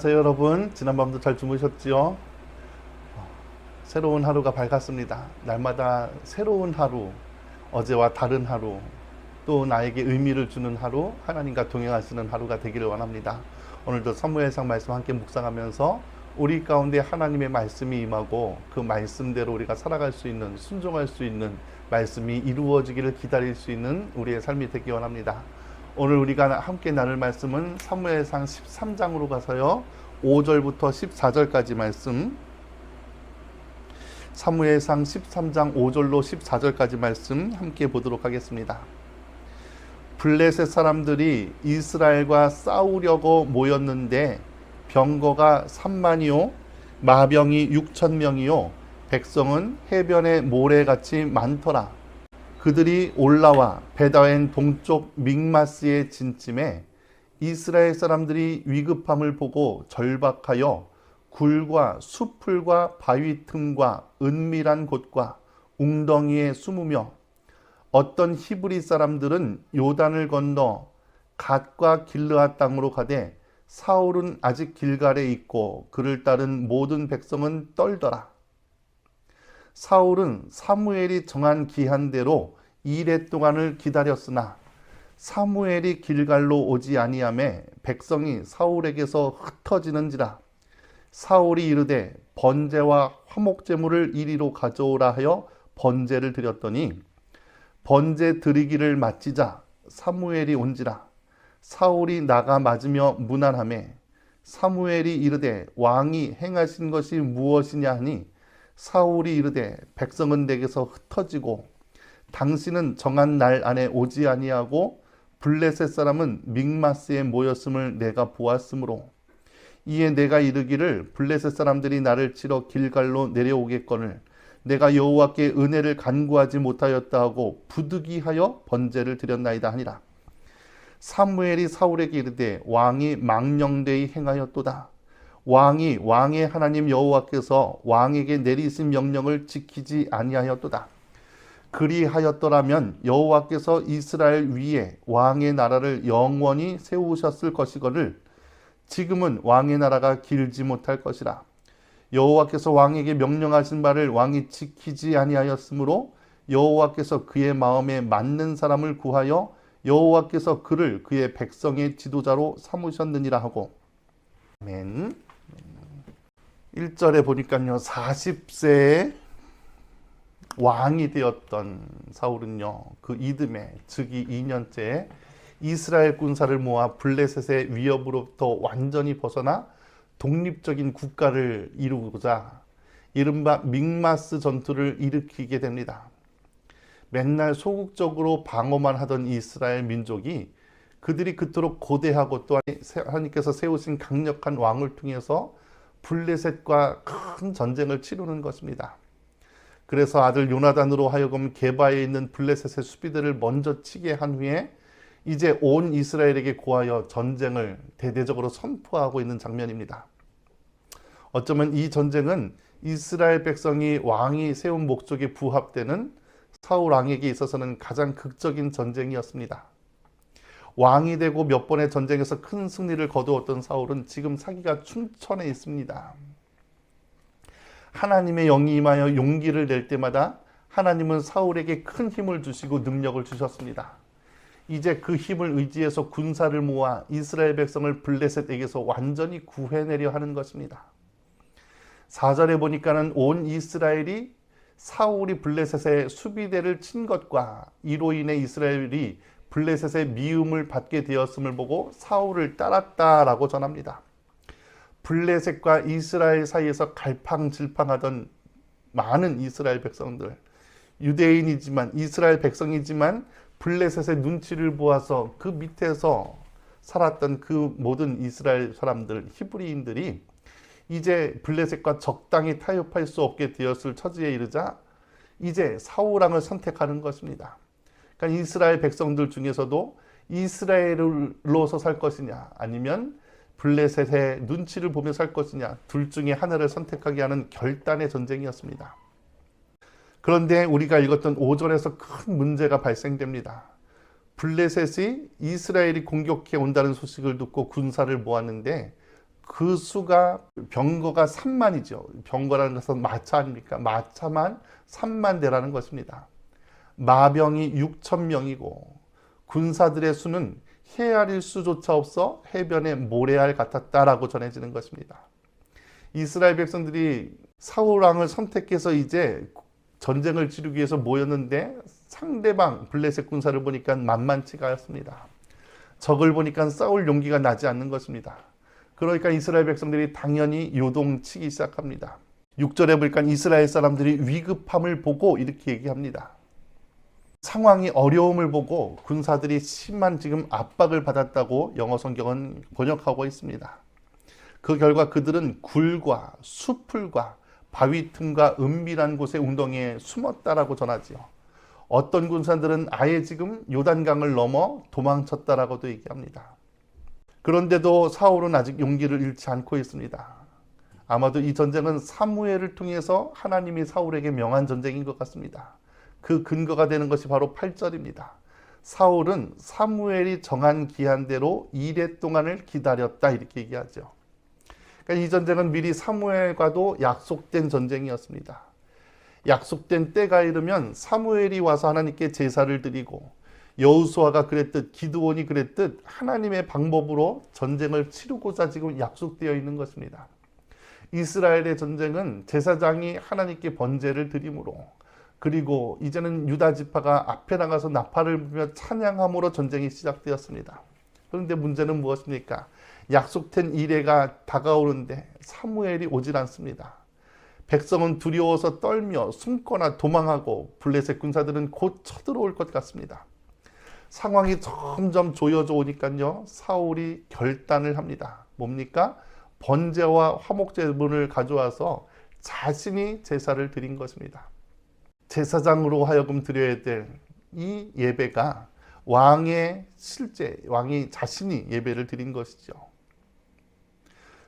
안녕하세요 여러분. 지난밤도 잘 주무셨지요? 새로운 하루가 밝았습니다. 날마다 새로운 하루 어제와 다른 하루 또 나에게 의미를 주는 하루 하나님과 동행하시는 하루가 되기를 원합니다. 오늘도 선무회상 말씀 함께 묵상하면서 우리 가운데 하나님의 말씀이 임하고 그 말씀대로 우리가 살아갈 수 있는 순종할 수 있는 말씀이 이루어지기를 기다릴 수 있는 우리의 삶이 되기 원합니다 오늘 우리가 함께 나눌 말씀은 사무엘상 13장으로 가서요. 5절부터 14절까지 말씀. 사무엘상 13장 5절로 14절까지 말씀 함께 보도록 하겠습니다. 블레셋 사람들이 이스라엘과 싸우려고 모였는데 병거가 3만이요 마병이 6천 명이요 백성은 해변의 모래같이 많더라. 그들이 올라와 베다엔 동쪽 믹마스의 진쯤에 이스라엘 사람들이 위급함을 보고 절박하여 굴과 수풀과 바위 틈과 은밀한 곳과 웅덩이에 숨으며 어떤 히브리 사람들은 요단을 건너 갓과 길르앗 땅으로 가되 사울은 아직 길갈에 있고 그를 따른 모든 백성은 떨더라. 사울은 사무엘이 정한 기한대로 이래 동안을 기다렸으나 사무엘이 길갈로 오지 아니함에 백성이 사울에게서 흩어지는지라 사울이 이르되 번제와 화목 제물을 이리로 가져오라 하여 번제를 드렸더니 번제 드리기를 마치자 사무엘이 온지라 사울이 나가 맞으며 무난함에 사무엘이 이르되 왕이 행하신 것이 무엇이냐 하니 사울이 이르되 백성은 내게서 흩어지고 당신은 정한 날 안에 오지 아니하고 블레셋 사람은 믹마스에 모였음을 내가 보았으므로 이에 내가 이르기를 블레셋 사람들이 나를 치러 길갈로 내려오겠거늘 내가 여호와께 은혜를 간구하지 못하였다 하고 부득이하여 번제를 드렸나이다 하니라. 사무엘이 사울에게 이르되 왕이 망령되이 행하였도다 왕이 왕의 하나님 여호와께서 왕에게 내리신 명령을 지키지 아니하였도다. 그리하였더라면 여호와께서 이스라엘 위에 왕의 나라를 영원히 세우셨을 것이거늘 지금은 왕의 나라가 길지 못할 것이라. 여호와께서 왕에게 명령하신 바를 왕이 지키지 아니하였으므로 여호와께서 그의 마음에 맞는 사람을 구하여 여호와께서 그를 그의 백성의 지도자로 삼으셨느니라 하고. 아멘 1절에 보니까요 40세에 왕이 되었던 사울은요 그 이듬해 즉위 2년째 이스라엘 군사를 모아 블레셋의 위협으로부터 완전히 벗어나 독립적인 국가를 이루고자 이른바 믹마스 전투를 일으키게 됩니다. 맨날 소극적으로 방어만 하던 이스라엘 민족이 그들이 그토록 고대하고 또한 하나님께서 세우신 강력한 왕을 통해서 블레셋과 큰 전쟁을 치르는 것입니다. 그래서 아들 요나단으로 하여금 게바에 있는 블레셋의 수비들을 먼저 치게 한 후에 이제 온 이스라엘에게 고하여 전쟁을 대대적으로 선포하고 있는 장면입니다. 어쩌면 이 전쟁은 이스라엘 백성이 왕이 세운 목적에 부합되는 사울 왕에게 있어서는 가장 극적인 전쟁이었습니다. 왕이 되고 몇 번의 전쟁에서 큰 승리를 거두었던 사울은 지금 사기가 춘천에 있습니다. 하나님의 영이 임하여 용기를 낼 때마다 하나님은 사울에게 큰 힘을 주시고 능력을 주셨습니다. 이제 그 힘을 의지해서 군사를 모아 이스라엘 백성을 블레셋에게서 완전히 구해내려 하는 것입니다. 4절에 보니까는 온 이스라엘이 사울이 블레셋의 수비대를 친 것과 이로 인해 이스라엘이 블레셋의 미움을 받게 되었음을 보고 사울을 따랐다라고 전합니다. 블레셋과 이스라엘 사이에서 갈팡질팡하던 많은 이스라엘 백성들 유대인이지만 이스라엘 백성이지만 블레셋의 눈치를 보아서 그 밑에서 살았던 그 모든 이스라엘 사람들 히브리인들이 이제 블레셋과 적당히 타협할 수 없게 되었을 처지에 이르자 이제 사울왕을 선택하는 것입니다. 그러니까 이스라엘 백성들 중에서도 이스라엘로서 살 것이냐 아니면 블레셋의 눈치를 보며 살 것이냐 둘 중에 하나를 선택하게 하는 결단의 전쟁이었습니다. 그런데 우리가 읽었던 5절에서 큰 문제가 발생됩니다. 블레셋이 이스라엘이 공격해 온다는 소식을 듣고 군사를 모았는데 그 수가 병거가 3만이죠. 병거라는 것은 마차 아닙니까? 마차만 3만 대라는 것입니다. 마병이 6천 명이고 군사들의 수는 헤아릴 수조차 없어 해변의 모래알 같았다라고 전해지는 것입니다. 이스라엘 백성들이 사울 왕을 선택해서 이제 전쟁을 치르기 위해서 모였는데 상대방 블레셋 군사를 보니까 만만치가 않습니다. 적을 보니까 싸울 용기가 나지 않는 것입니다. 그러니까 이스라엘 백성들이 당연히 요동치기 시작합니다. 6절에 보니까 이스라엘 사람들이 위급함을 보고 이렇게 얘기합니다. 상황이 어려움을 보고 군사들이 심한 지금 압박을 받았다고 영어 성경은 번역하고 있습니다. 그 결과 그들은 굴과 수풀과 바위 틈과 은밀한 곳에 웅덩이에 숨었다라고 전하지요. 어떤 군사들은 아예 지금 요단강을 넘어 도망쳤다라고도 얘기합니다. 그런데도 사울은 아직 용기를 잃지 않고 있습니다. 아마도 이 전쟁은 사무엘을 통해서 하나님이 사울에게 명한 전쟁인 것 같습니다. 그 근거가 되는 것이 바로 8절입니다. 사울은 사무엘이 정한 기한대로 이래 동안을 기다렸다 이렇게 얘기하죠. 그러니까 이 전쟁은 미리 사무엘과도 약속된 전쟁이었습니다. 약속된 때가 이르면 사무엘이 와서 하나님께 제사를 드리고 여우수아가 그랬듯 기드온이 그랬듯 하나님의 방법으로 전쟁을 치르고자 지금 약속되어 있는 것입니다. 이스라엘의 전쟁은 제사장이 하나님께 번제를 드림으로 그리고 이제는 유다 지파가 앞에 나가서 나팔을 불며 찬양함으로 전쟁이 시작되었습니다. 그런데 문제는 무엇입니까? 약속된 이래가 다가오는데 사무엘이 오질 않습니다. 백성은 두려워서 떨며 숨거나 도망하고 블레셋 군사들은 곧 쳐들어올 것 같습니다. 상황이 점점 조여져 오니까요. 사울이 결단을 합니다. 뭡니까? 번제와 화목제물을 가져와서 자신이 제사를 드린 것입니다. 제사장으로 하여금 드려야 될 이 예배가 왕의 실제, 왕이 자신이 예배를 드린 것이죠.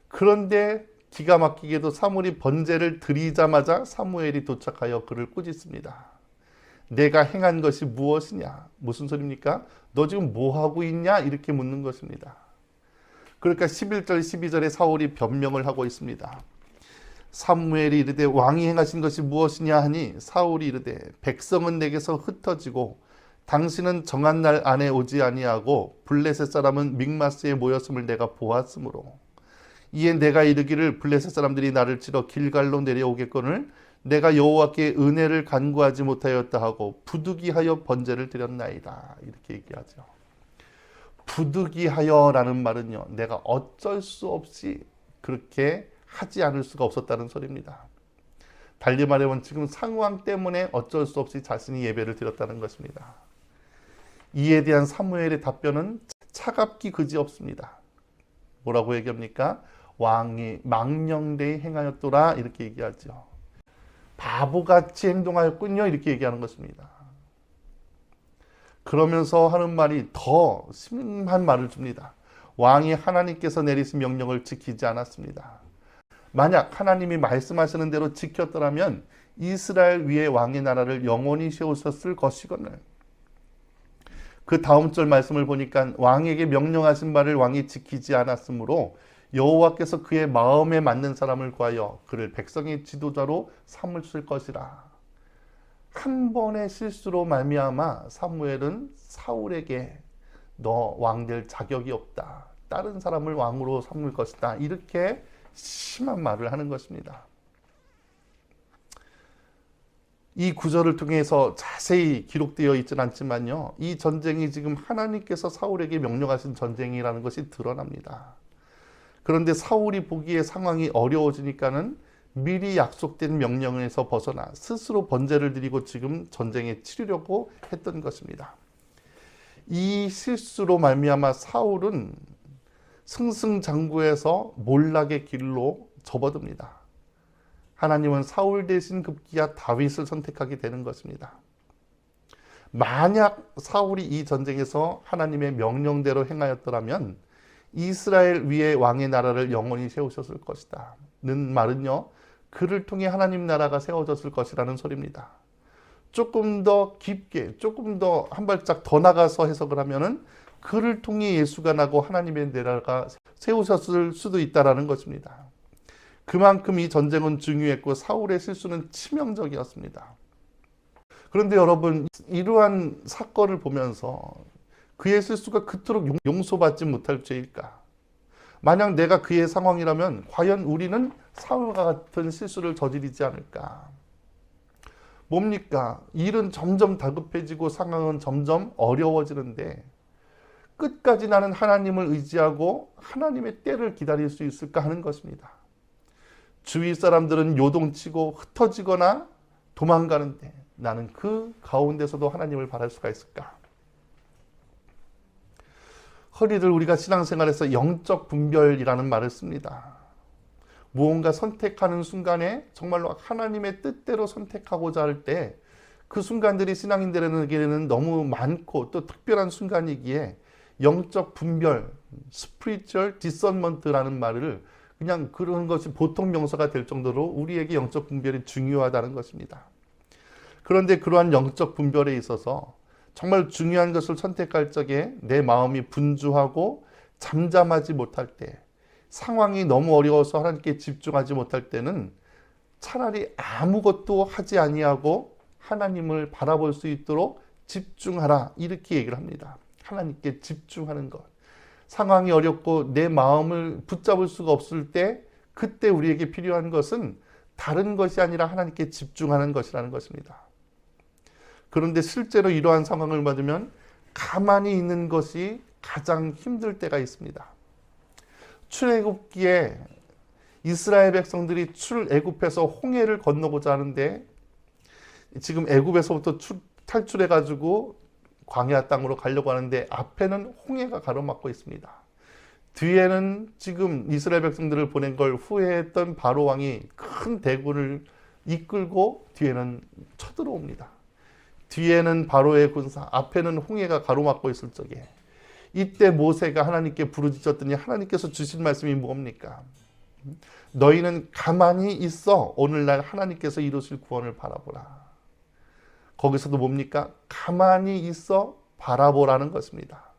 그런데 기가 막히게도 사무엘이 번제를 드리자마자 사무엘이 도착하여 그를 꾸짖습니다. 내가 행한 것이 무엇이냐? 무슨 소리입니까? 너 지금 뭐 하고 있냐? 이렇게 묻는 것입니다. 그러니까 11절 12절에 사울이 변명을 하고 있습니다. 사무엘이 이르되 왕이 행하신 것이 무엇이냐 하니 사울이 이르되 백성은 내게서 흩어지고 당신은 정한 날 안에 오지 아니하고 블레셋 사람은 믹마스에 모였음을 내가 보았으므로 이에 내가 이르기를 블레셋 사람들이 나를 치러 길갈로 내려오겠거늘 내가 여호와께 은혜를 간구하지 못하였다 하고 부득이하여 번제를 드렸나이다 이렇게 얘기하죠. 부득이하여라는 말은요 내가 어쩔 수 없이 그렇게 하지 않을 수가 없었다는 소리입니다. 달리 말하면 지금 상황 때문에 어쩔 수 없이 자신이 예배를 드렸다는 것입니다. 이에 대한 사무엘의 답변은 차갑기 그지없습니다. 뭐라고 얘기합니까? 왕이 망령되이 행하였더라 이렇게 얘기하죠. 바보같이 행동하였군요 이렇게 얘기하는 것입니다. 그러면서 하는 말이 더 심한 말을 줍니다. 왕이 하나님께서 내리신 명령을 지키지 않았습니다. 만약 하나님이 말씀하시는 대로 지켰더라면 이스라엘 위에 왕의 나라를 영원히 세우셨을 것이거늘. 그 다음 절 말씀을 보니까 왕에게 명령하신 바를 왕이 지키지 않았으므로 여호와께서 그의 마음에 맞는 사람을 구하여 그를 백성의 지도자로 삼으실 것이라. 한 번의 실수로 말미암아 사무엘은 사울에게 너 왕 될 자격이 없다. 다른 사람을 왕으로 삼을 것이다. 이렇게 심한 말을 하는 것입니다. 이 구절을 통해서 자세히 기록되어 있지는 않지만요. 이 전쟁이 지금 하나님께서 사울에게 명령하신 전쟁이라는 것이 드러납니다. 그런데 사울이 보기에 상황이 어려워지니까는 미리 약속된 명령에서 벗어나 스스로 번제를 드리고 지금 전쟁에 치르려고 했던 것입니다. 이 실수로 말미암아 사울은 승승장구해서 몰락의 길로 접어듭니다. 하나님은 사울 대신 급기야 다윗을 선택하게 되는 것입니다. 만약 사울이 이 전쟁에서 하나님의 명령대로 행하였더라면 이스라엘 위에 왕의 나라를 영원히 세우셨을 것이다. 는 말은요, 그를 통해 하나님 나라가 세워졌을 것이라는 소리입니다. 조금 더 깊게, 조금 더 한 발짝 더 나가서 해석을 하면은 그를 통해 예수가 나고 하나님의 나라가 세우셨을 수도 있다라는 것입니다. 그만큼 이 전쟁은 중요했고 사울의 실수는 치명적이었습니다. 그런데 여러분 이러한 사건을 보면서 그의 실수가 그토록 용- 용서받지 못할 죄일까? 만약 내가 그의 상황이라면 과연 우리는 사울과 같은 실수를 저지르지 않을까? 뭡니까? 일은 점점 다급해지고 상황은 점점 어려워지는데 끝까지 나는 하나님을 의지하고 하나님의 때를 기다릴 수 있을까 하는 것입니다. 주위 사람들은 요동치고 흩어지거나 도망가는데 나는 그 가운데서도 하나님을 바랄 수가 있을까? 허리를 우리가 신앙생활에서 영적 분별이라는 말을 씁니다. 무언가 선택하는 순간에 정말로 하나님의 뜻대로 선택하고자 할 때 그 순간들이 신앙인들에게는 너무 많고 또 특별한 순간이기에 영적 분별, spiritual discernment라는 말을 그냥 그런 것이 보통 명사가 될 정도로 우리에게 영적 분별이 중요하다는 것입니다. 그런데 그러한 영적 분별에 있어서 정말 중요한 것을 선택할 적에 내 마음이 분주하고 잠잠하지 못할 때 상황이 너무 어려워서 하나님께 집중하지 못할 때는 차라리 아무것도 하지 아니하고 하나님을 바라볼 수 있도록 집중하라 이렇게 얘기를 합니다. 하나님께 집중하는 것. 상황이 어렵고 내 마음을 붙잡을 수가 없을 때 그때 우리에게 필요한 것은 다른 것이 아니라 하나님께 집중하는 것이라는 것입니다. 그런데 실제로 이러한 상황을 받으면 가만히 있는 것이 가장 힘들 때가 있습니다. 출애굽기에 이스라엘 백성들이 출애굽해서 홍해를 건너고자 하는데 지금 애굽에서부터 출- 탈출해 가지고 광야 땅으로 가려고 하는데 앞에는 홍해가 가로막고 있습니다. 뒤에는 지금 이스라엘 백성들을 보낸 걸 후회했던 바로 왕이 큰 대군을 이끌고 뒤에는 쳐들어옵니다. 뒤에는 바로의 군사, 앞에는 홍해가 가로막고 있을 적에 이때 모세가 하나님께 부르짖었더니 하나님께서 주신 말씀이 뭡니까? 너희는 가만히 있어 오늘날 하나님께서 이루실 구원을 바라보라. 거기서도 뭡니까? 가만히 있어 바라보라는 것입니다.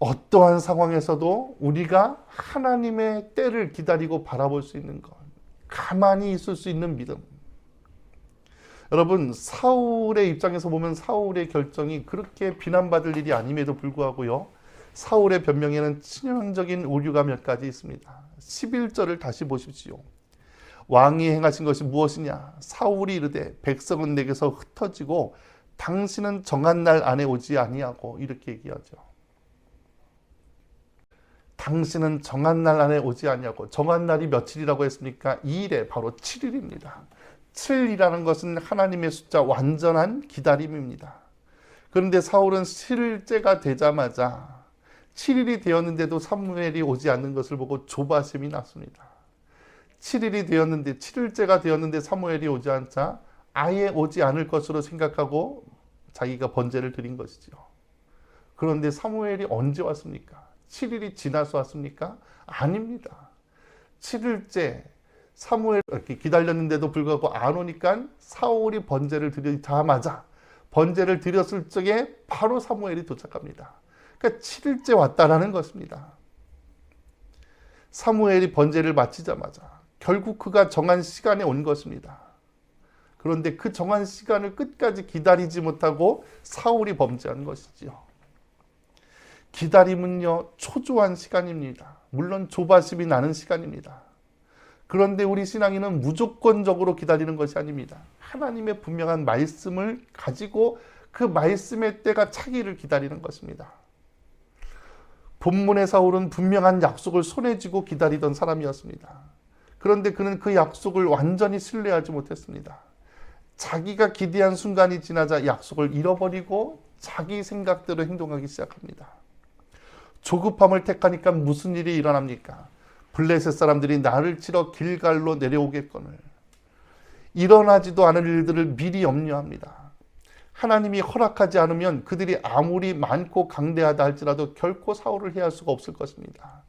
어떠한 상황에서도 우리가 하나님의 때를 기다리고 바라볼 수 있는 것, 가만히 있을 수 있는 믿음. 여러분, 사울의 입장에서 보면 사울의 결정이 그렇게 비난받을 일이 아님에도 불구하고요. 사울의 변명에는 치명적인 오류가 몇 가지 있습니다. 11절을 다시 보십시오. 왕이 행하신 것이 무엇이냐? 사울이 이르되 백성은 내게서 흩어지고 당신은 정한 날 안에 오지 아니하고 이렇게 얘기하죠. 당신은 정한 날 안에 오지 아니하고 정한 날이 며칠이라고 했습니까? 2일에 바로 7일입니다. 7이라는 것은 하나님의 숫자 완전한 기다림입니다. 그런데 사울은 7일째가 되자마자 7일이 되었는데도 사무엘이 오지 않는 것을 보고 조바심이 났습니다. 7일이 되었는데 7일째가 되었는데 사무엘이 오지 않자 아예 오지 않을 것으로 생각하고 자기가 번제를 드린 것이죠. 그런데 사무엘이 언제 왔습니까? 7일이 지나서 왔습니까? 아닙니다. 7일째 사무엘 이렇게 기다렸는데도 불구하고 안 오니까 사울이 번제를 드리자마자 번제를 드렸을 적에 바로 사무엘이 도착합니다. 그러니까 7일째 왔다라는 것입니다. 사무엘이 번제를 마치자마자 결국 그가 정한 시간에 온 것입니다. 그런데 그 정한 시간을 끝까지 기다리지 못하고 사울이 범죄한 것이지요. 기다림은요, 초조한 시간입니다. 물론 조바심이 나는 시간입니다. 그런데 우리 신앙인은 무조건적으로 기다리는 것이 아닙니다. 하나님의 분명한 말씀을 가지고 그 말씀의 때가 차기를 기다리는 것입니다. 본문의 사울은 분명한 약속을 손에 쥐고 기다리던 사람이었습니다. 그런데 그는 그 약속을 완전히 신뢰하지 못했습니다. 자기가 기대한 순간이 지나자 약속을 잃어버리고 자기 생각대로 행동하기 시작합니다. 조급함을 택하니까 무슨 일이 일어납니까? 블레셋 사람들이 나를 치러 길갈로 내려오겠거늘. 일어나지도 않을 일들을 미리 염려합니다. 하나님이 허락하지 않으면 그들이 아무리 많고 강대하다 할지라도 결코 사울을 해할 수가 없을 것입니다.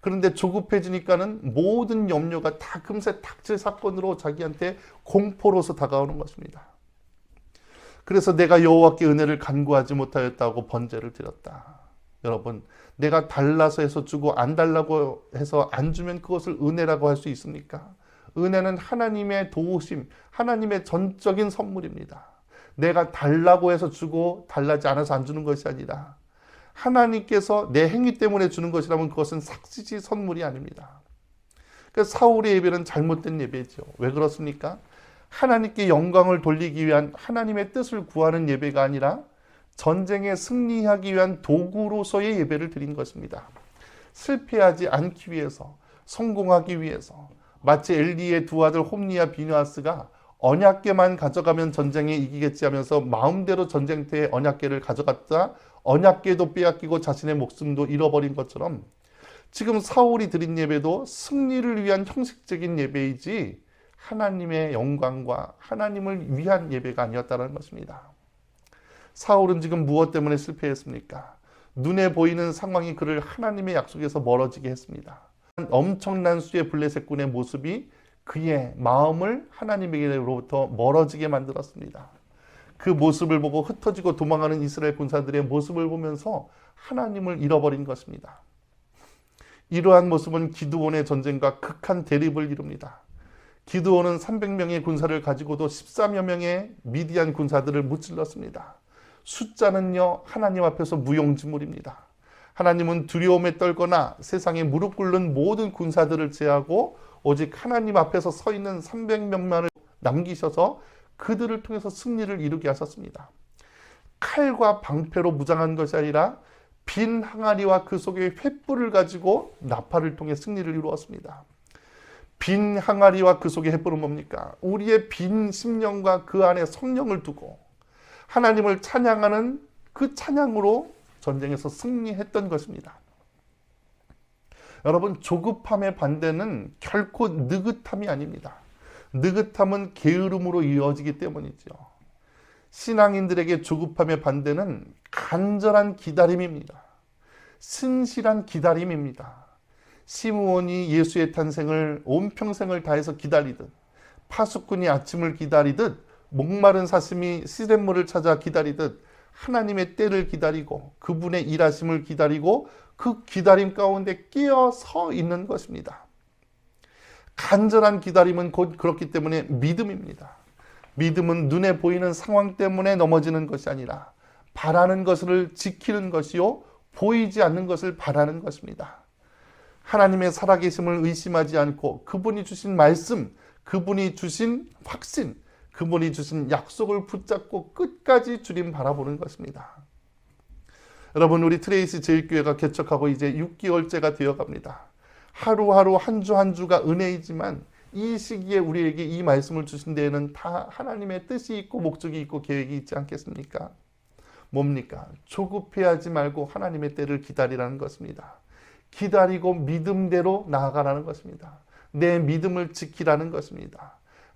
그런데 조급해지니까는 모든 염려가 다 금세 닥칠 사건으로 자기한테 공포로서 다가오는 것입니다. 그래서 내가 여호와께 은혜를 간구하지 못하였다고 번제를 드렸다. 여러분, 내가 달라서 해서 주고 안 달라고 해서 안 주면 그것을 은혜라고 할 수 있습니까? 은혜는 하나님의 도우심, 하나님의 전적인 선물입니다. 내가 달라고 해서 주고 달라지 않아서 안 주는 것이 아니라 하나님께서 내 행위 때문에 주는 것이라면 그것은 삭시지 선물이 아닙니다. 그 사울의 예배는 잘못된 예배죠. 왜 그렇습니까? 하나님께 영광을 돌리기 위한 하나님의 뜻을 구하는 예배가 아니라 전쟁에 승리하기 위한 도구로서의 예배를 드린 것입니다. 실패하지 않기 위해서, 성공하기 위해서, 마치 엘리의 두 아들 홈니와 비누아스가 언약계만 가져가면 전쟁에 이기겠지 하면서 마음대로 전쟁터에 언약계를 가져갔다 언약계도 빼앗기고 자신의 목숨도 잃어버린 것처럼 지금 사울이 드린 예배도 승리를 위한 형식적인 예배이지 하나님의 영광과 하나님을 위한 예배가 아니었다는 것입니다. 사울은 지금 무엇 때문에 실패했습니까? 눈에 보이는 상황이 그를 하나님의 약속에서 멀어지게 했습니다. 엄청난 수의 블레셋군의 모습이 그의 마음을 하나님에게로부터 멀어지게 만들었습니다. 그 모습을 보고 흩어지고 도망하는 이스라엘 군사들의 모습을 보면서 하나님을 잃어버린 것입니다. 이러한 모습은 기드온의 전쟁과 극한 대립을 이룹니다. 기드온은 300명의 군사를 가지고도 13여 명의 미디안 군사들을 무찔렀습니다. 숫자는요, 하나님 앞에서 무용지물입니다. 하나님은 두려움에 떨거나 세상에 무릎 꿇는 모든 군사들을 제하고 오직 하나님 앞에서 서 있는 300명만을 남기셔서 그들을 통해서 승리를 이루게 하셨습니다. 칼과 방패로 무장한 것이 아니라 빈 항아리와 그 속에 횃불을 가지고 나팔을 통해 승리를 이루었습니다. 빈 항아리와 그 속에 횃불은 뭡니까? 우리의 빈 심령과 그 안에 성령을 두고 하나님을 찬양하는 그 찬양으로 전쟁에서 승리했던 것입니다. 여러분 조급함의 반대는 결코 느긋함이 아닙니다. 느긋함은 게으름으로 이어지기 때문이죠. 신앙인들에게 조급함의 반대는 간절한 기다림입니다. 신실한 기다림입니다. 시므온이 예수의 탄생을 온 평생을 다해서 기다리듯 파수꾼이 아침을 기다리듯 목마른 사슴이 시냇물을 찾아 기다리듯 하나님의 때를 기다리고 그분의 일하심을 기다리고 그 기다림 가운데 끼어 서 있는 것입니다. 간절한 기다림은 곧 그렇기 때문에 믿음입니다. 믿음은 눈에 보이는 상황 때문에 넘어지는 것이 아니라 바라는 것을 지키는 것이요 보이지 않는 것을 바라는 것입니다. 하나님의 살아계심을 의심하지 않고 그분이 주신 말씀, 그분이 주신 확신, 그분이 주신 약속을 붙잡고 끝까지 주님 바라보는 것입니다. 여러분 우리 트레이시 제일교회가 개척하고 이제 6개월째가 되어 갑니다. 하루하루 한주한 주가 은혜이지만 이 시기에 우리에게 이 말씀을 주신 데에는 다 하나님의 뜻이 있고 목적이 있고 계획이 있지 않겠습니까? 뭡니까? 조급해하지 말고 하나님의 때를 기다리라는 것입니다. 기다리고 믿음대로 나아가라는 것입니다. 내 믿음을 지키라는 것입니다.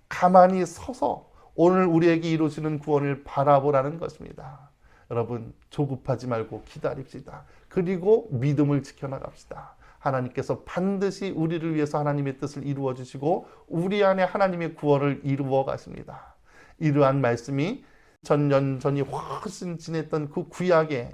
가만히 서서 오늘 우리에게 이루시는 구원을 바라보라는 것입니다. 여러분 조급하지 말고 기다립시다. 그리고 믿음을 지켜나갑시다. 하나님께서 반드시 우리를 위해서 하나님의 뜻을 이루어 주시고 우리 안에 하나님의 구원을 이루어 가십니다. 이러한 말씀이 전년 전이 훨씬 지냈던 그 구약의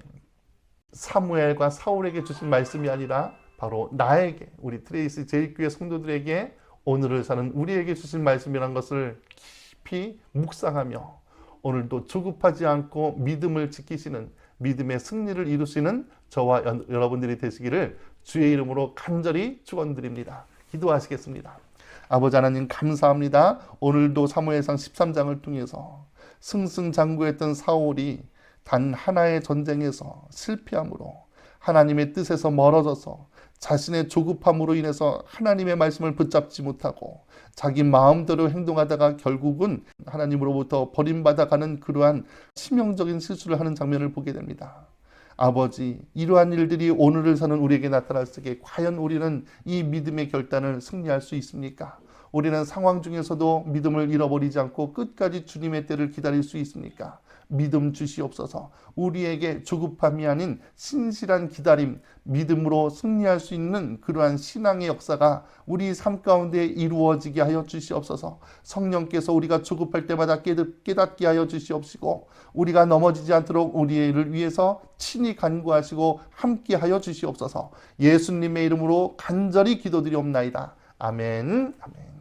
사무엘과 사울에게 주신 말씀이 아니라 바로 나에게 우리 트레이스 제일교회 성도들에게 오늘을 사는 우리에게 주신 말씀이란 것을 깊이 묵상하며 오늘도 조급하지 않고 믿음을 지키시는 믿음의 승리를 이루시는 저와 여러분들이 되시기를 주의 이름으로 간절히 축원드립니다. 기도하시겠습니다. 아버지 하나님 감사합니다. 오늘도 사무엘상 13장을 통해서 승승장구했던 사울이 단 하나의 전쟁에서 실패함으로 하나님의 뜻에서 멀어져서 자신의 조급함으로 인해서 하나님의 말씀을 붙잡지 못하고 자기 마음대로 행동하다가 결국은 하나님으로부터 버림받아가는 그러한 치명적인 실수를 하는 장면을 보게 됩니다. 아버지, 이러한 일들이 오늘을 사는 우리에게 나타날 적에 과연 우리는 이 믿음의 결단을 승리할 수 있습니까? 우리는 상황 중에서도 믿음을 잃어버리지 않고 끝까지 주님의 때를 기다릴 수 있습니까? 믿음 주시옵소서. 우리에게 조급함이 아닌 신실한 기다림, 믿음으로 승리할 수 있는 그러한 신앙의 역사가 우리 삶 가운데 이루어지게 하여 주시옵소서. 성령께서 우리가 조급할 때마다 깨닫- 깨닫게 하여 주시옵시고 우리가 넘어지지 않도록 우리를 위해서 친히 간구하시고 함께 하여 주시옵소서. 예수님의 이름으로 간절히 기도드리옵나이다. 아멘. 아멘.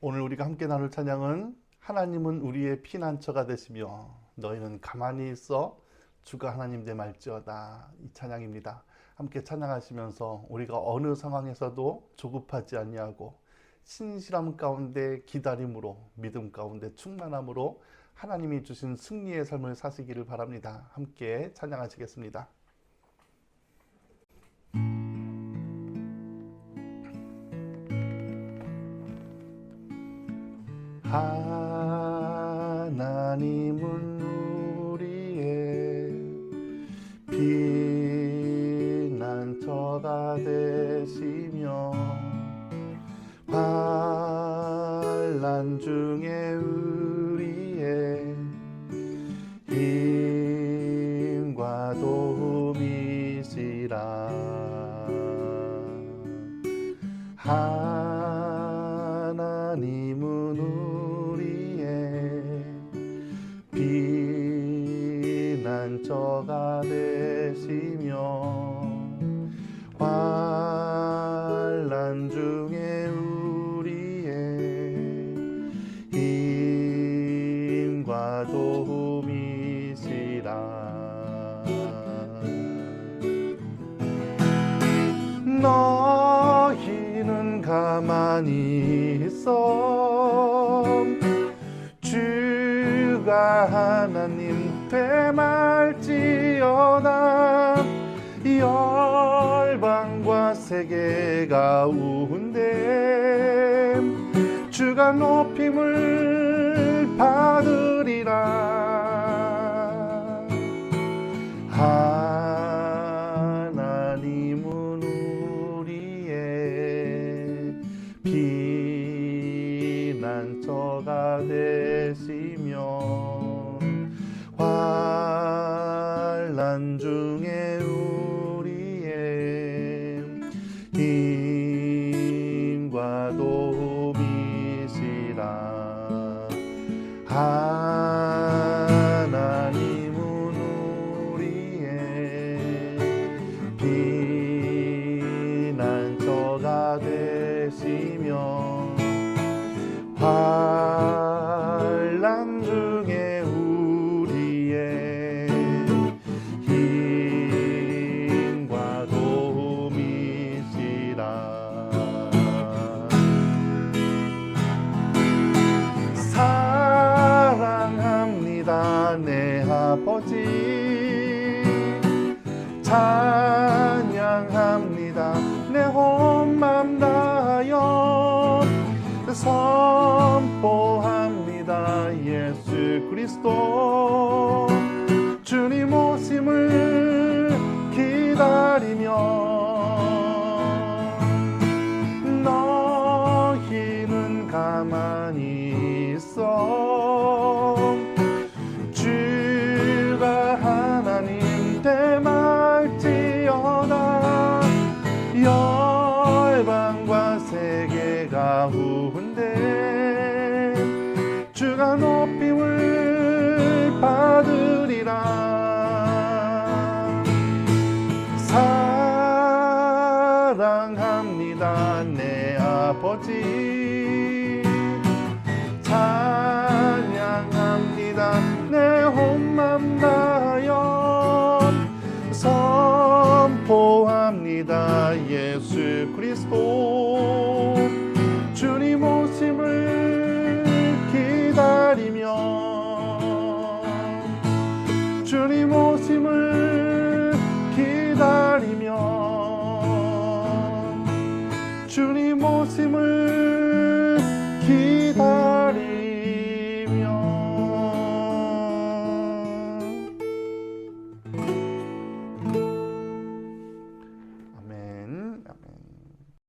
오늘 우리가 함께 나눌 찬양은 하나님은 우리의 피난처가 되시며 너희는 가만히 있어 주가 하나님 내 말지어다 이 찬양입니다. 함께 찬양하시면서 우리가 어느 상황에서도 조급하지 아니하고 신실함 가운데 기다림으로 믿음 가운데 충만함으로 하나님이 주신 승리의 삶을 사시기를 바랍니다. 함께 찬양하시겠습니다. 하 나님은 우리의 피난처가 되시며 중 가만히 있어. 주가 하나님 되말지어다. 열방과 세계 가운데 주가 높임을 받으리라. 하 사랑합니다 내 아버지. 찬양합니다 내 혼맘 다하여 선포합니다 예수 그리스도. 주님 오심을 기다리며 주님 주님 오신